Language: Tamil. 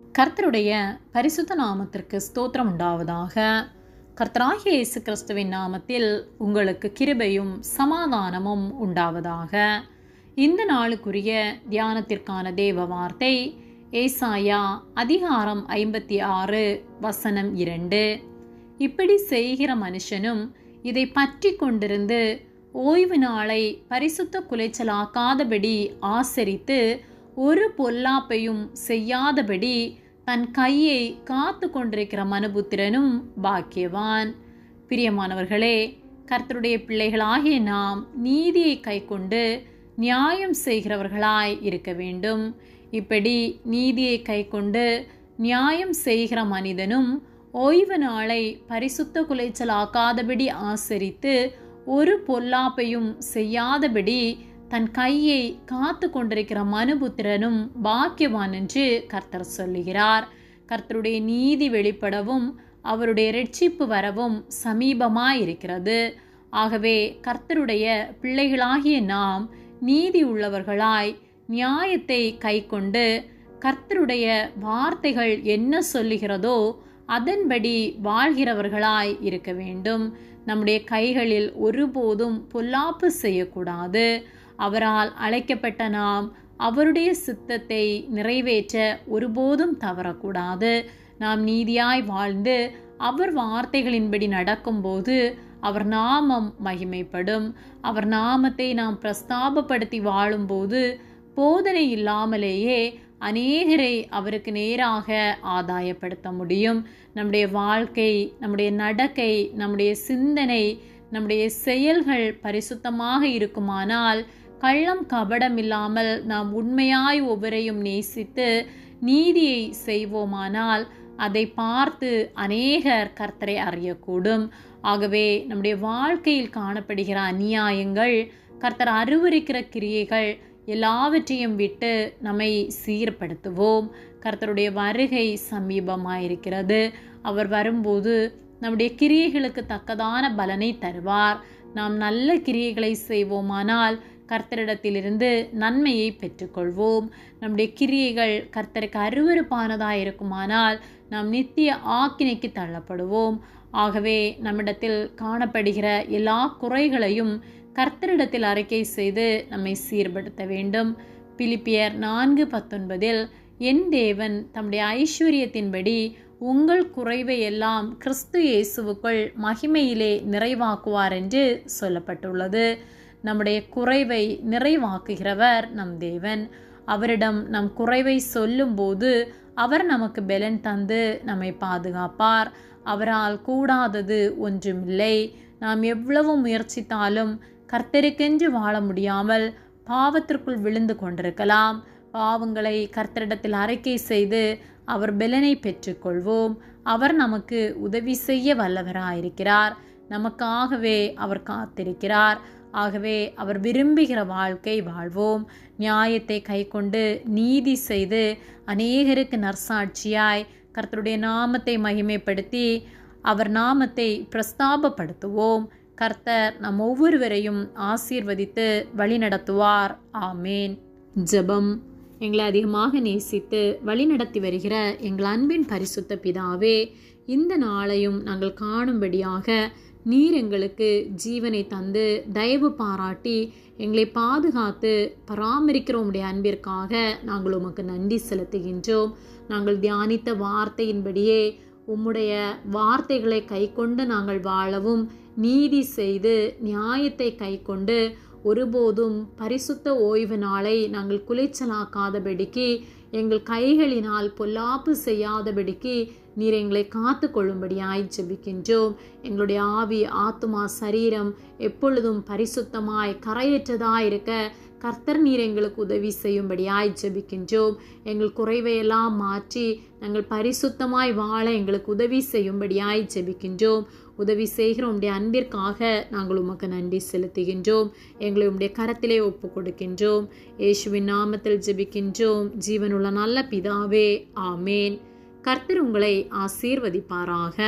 கர்த்தருடைய பரிசுத்த நாமத்திற்கு ஸ்தோத்திரம் உண்டாவதாக. கர்த்தராகிய இயேசு கிறிஸ்துவின் நாமத்தில் உங்களுக்கு கிருபையும் சமாதானமும் உண்டாவதாக. இந்த நாளுக்குரிய தியானத்திற்கான தேவ வார்த்தை ஏசாயா அதிகாரம் ஐம்பத்தி ஆறு வசனம் இரண்டு. இப்படி செய்கிற மனுஷனும் இதை பற்றி கொண்டிருந்து ஓய்வு நாளை பரிசுத்த குலைச்சலாக்காதபடி ஆசரித்து ஒரு பொல்லாப்பையும் செய்யாதபடி தன் கையை காத்து கொண்டிருக்கிற மனுபுத்திரனும் பாக்கியவான். பிரியமானவர்களே கர்த்தருடைய பிள்ளைகளாகிய நாம் நீதியை கைக்கொண்டு நியாயம் செய்கிறவர்களாய் இருக்க வேண்டும். இப்படி நீதியை கைக்கொண்டு நியாயம் செய்கிற மனிதனும் ஓய்வு நாளை பரிசுத்த குலைச்சலாக்காதபடி ஆசரித்து ஒரு பொல்லாப்பையும் செய்யாதபடி தன் கையை காத்து கொண்டிருக்கிற மனுபுத்திரனும் பாக்கியவான் என்று கர்த்தர் சொல்லுகிறார். கர்த்தருடைய நீதி வெளிப்படவும் அவருடைய ரட்சிப்பு வரவும் சமீபமாயிருக்கிறது. ஆகவே கர்த்தருடைய பிள்ளைகளாகிய நாம் நீதி உள்ளவர்களாய் நியாயத்தை கைக்கொண்டு கர்த்தருடைய வார்த்தைகள் என்ன சொல்லுகிறதோ அதன்படி வாழ்கிறவர்களாய் இருக்க வேண்டும். நம்முடைய கைகளில் ஒருபோதும் பொல்லாப்பு செய்யக்கூடாது. அவரால் அழைக்கப்பட்ட நாம் அவருடைய சித்தத்தை நிறைவேற்ற ஒருபோதும் தவறக்கூடாது. நாம் நீதியாய் வாழ்ந்து அவர் வார்த்தைகளின்படி நடக்கும்போது அவர் நாமம் மகிமைப்படும். அவர் நாமத்தை நாம் பிரஸ்தாபப்படுத்தி வாழும்போது போதனை இல்லாமலேயே அநேகரை அவருக்கு நேராக ஆதாயப்படுத்த முடியும். நம்முடைய வாழ்க்கை நம்முடைய நடக்கை நம்முடைய சிந்தனை நம்முடைய செயல்கள் பரிசுத்தமாக இருக்குமானால் கள்ளம் கபடமில்லாமல் நாம் உண்மையாய் ஒவ்வொரையும் நேசித்து நீதியை செய்வோமானால் அதை பார்த்து அநேகர் கர்த்தரை அறியக்கூடும். ஆகவே நம்முடைய வாழ்க்கையில் காணப்படுகிற அநியாயங்கள் கர்த்தர் அருவருக்கிற கிரியைகள் எல்லாவற்றையும் விட்டு நம்மை சீர்படுத்துவோம். கர்த்தருடைய வருகை சமீபமாயிருக்கிறது. அவர் வரும்போது நம்முடைய கிரியைகளுக்கு தக்கதான பலனை தருவார். நாம் நல்ல கிரியைகளை செய்வோமானால் கர்த்தரிடத்திலிருந்து நன்மையை பெற்றுக்கொள்வோம். நம்முடைய கிரியைகள் கர்த்தருக்கு அருவறுப்பானதாக இருக்குமானால் நாம் நித்திய ஆக்கினைக்கு தள்ளப்படுவோம். ஆகவே நம்மிடத்தில் காணப்படுகிற எல்லா குறைகளையும் கர்த்தரிடத்தில் அறிக்கை செய்து நம்மை சீர்படுத்த வேண்டும். பிலிப்பியர் நான்கு பத்தொன்பதில் என் தேவன் தம்முடைய ஐஸ்வர்யத்தின்படி உங்கள் குறைவை எல்லாம் கிறிஸ்து இயேசுவுக்குள் மகிமையிலே நிறைவாக்குவார் என்று சொல்லப்பட்டுள்ளது. நம்முடைய குறைவை நிறைவாக்குகிறவர் நம் தேவன். அவரிடம் நம் குறைவை சொல்லும்போது அவர் நமக்கு பெலன் தந்து நம்மை பாதுகாப்பார். அவரால் கூடாதது ஒன்றுமில்லை. நாம் எவ்வளவு முயற்சித்தாலும் கர்த்தருக்கென்று வாழ முடியாமல் பாவத்திற்குள் விழுந்து கொண்டிருக்கலாம். பாவங்களை கர்த்தரிடத்தில் அறிக்கை செய்து அவர் பெலனை பெற்றுக்கொள்வோம். அவர் நமக்கு உதவி செய்ய வல்லவராயிருக்கிறார். நமக்காகவே அவர் காத்திருக்கிறார். ஆகவே அவர் விரும்புகிற வாழ்க்கை வாழ்வோம். நியாயத்தை கைக்கொண்டு நீதி செய்து அநேகருக்கு நற்சாட்சியாய் கர்த்தருடைய நாமத்தை மகிமைப்படுத்தி அவர் நாமத்தை பிரஸ்தாபப்படுத்துவோம். கர்த்தர் நம் ஒவ்வொருவரையும் ஆசீர்வதித்து வழிநடத்துவார். ஆமேன். ஜெபம். எங்களை அதிகமாக நேசித்து வழிநடத்தி வருகிற எங்கள் அன்பின் பரிசுத்த பிதாவே இந்த நாளையும் நாங்கள் காணும்படியாக நீர் எங்களுக்கு ஜீவனை தந்து தயவு பாராட்டி எங்களை பாதுகாத்து பராமரிக்கிற உடைய அன்பிற்காக நாங்கள் உமக்கு நன்றி செலுத்துகின்றோம். நாங்கள் தியானித்த வார்த்தையின்படியே உம்முடைய வார்த்தைகளை கைக்கொண்டு நாங்கள் வாழவும் நீதி செய்து நியாயத்தை கைக்கொண்டு ஒருபோதும் பரிசுத்த ஓய்வு நாளை நாங்கள் குலைச்சலாக்காதபடிக்கு எங்கள் கைகளினால் பொல்லாப்பு செய்யாதபடிக்கு நீர் எங்களை காத்து கொள்ளும்படியாய் ஜெபிக்கின்றோம். எங்களுடைய ஆவி ஆத்துமா சரீரம் எப்பொழுதும் பரிசுத்தமாய் கரையற்றதாய் இருக்க கர்த்தர் நீர் எங்களுக்கு உதவி செய்யும்படியாய் ஜெபிக்கின்றோம். எங்கள் குறைவையெல்லாம் மாற்றி நாங்கள் பரிசுத்தமாய் வாழ எங்களுக்கு உதவி செய்யும்படியாய் ஜெபிக்கின்றோம். உதவி செய்கிற உம்முடைய அன்பிற்காக நாங்கள் உமக்கு நன்றி செலுத்துகின்றோம். எங்களை உம்முடைய கரத்திலே ஒப்பு கொடுக்கின்றோம் இயேசுவின் நாமத்தில் ஜெபிக்கின்றோம். ஜீவனுள்ள நல்ல பிதாவே ஆமேன். கர்த்தர் உங்களை ஆசீர்வதிப்பாராக.